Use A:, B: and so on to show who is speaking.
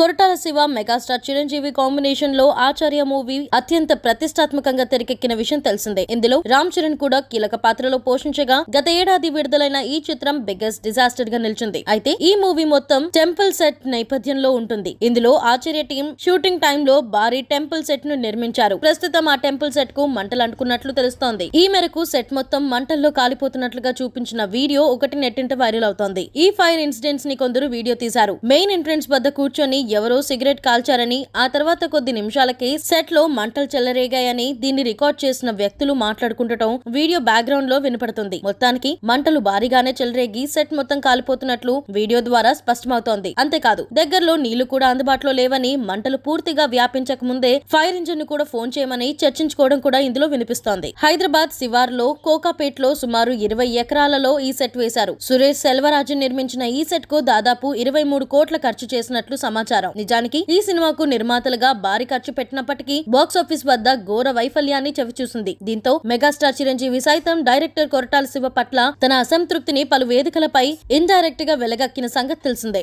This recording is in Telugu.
A: కొరటాల శివ మెగాస్టార్ చిరంజీవి కాంబినేషన్లో ఆచార్య మూవీ అత్యంత ప్రతిష్టాత్మకంగా తెరకెక్కిన విషయం తెలిసిందే. ఇందులో రామ్ చరణ్ కూడా కీలక పాత్రలో పోషించగా గత ఏడాది విడుదలైన ఈ చిత్రం బిగ్గెస్ట్ డిజాస్టర్గా నిలిచింది. అయితే ఈ మూవీ మొత్తం టెంపుల్ సెట్ నేపథ్యంలో ఉంటుంది. ఇందులో ఆచార్య టీం షూటింగ్ టైమ్లో భారీ టెంపుల్ సెట్ను నిర్మించారు. ప్రస్తుతం ఆ టెంపుల్ సెట్కు మంటలు అంటుకున్నట్లు తెలుస్తోంది. ఈ మేరకు సెట్ మొత్తం మంటల్లో కాలిపోతున్నట్లుగా చూపించిన వీడియో ఒకటి నెట్టింట వైరల్ అవుతోంది. ఈ ఫైర్ ఇన్సిడెంట్స్ని కొందరు వీడియో తీశారు. మెయిన్ ఎంట్రన్స్ వద్ద కూర్చొని ఎవరో సిగరెట్ కాల్చారని ఆ తర్వాత కొద్ది నిమిషాలకి సెట్లో మంటలు చెలరేగాయని దీన్ని రికార్డ్ చేసిన వ్యక్తులు మాట్లాడుకుంటటం వీడియో బ్యాక్గ్రౌండ్లో వినపడుతుంది. మొత్తానికి మంటలు భారీగానే చెలరేగి సెట్ మొత్తం కాలిపోతున్నట్లు వీడియో ద్వారా స్పష్టమవుతోంది. అంతేకాదు దగ్గరలో నీళ్ళు కూడా అందుబాటులో లేవని మంటలు పూర్తిగా వ్యాపించక ముందే ఫైర్ ఇంజిన్ను కూడా ఫోన్ చేయమని చర్చించుకోవడం కూడా ఇందులో వినిపిస్తోంది. హైదరాబాద్ శివార్లో కోకాపేట్లో సుమారు ఇరవై ఎకరాలలో ఈ సెట్ వేశారు. సురేష్ సెల్వరాజన్ నిర్మించిన ఈ సెట్కు దాదాపు ఇరవై మూడు కోట్ల ఖర్చు చేసినట్లు సమాచారం. సమాచారం నిజానికి ఈ సినిమాకు నిర్మాతలుగా భారీ ఖర్చు పెట్టినప్పటికీ బాక్సాఫీస్ వద్ద ఘోర వైఫల్యాన్ని చవిచూసింది. దీంతో మెగాస్టార్ చిరంజీవి సైతం డైరెక్టర్ కొరటాల శివ పట్ల తన అసంతృప్తిని పలు వేదికలపై ఇండైరెక్ట్గా వెలగక్కిన సంగతి తెలిసిందే.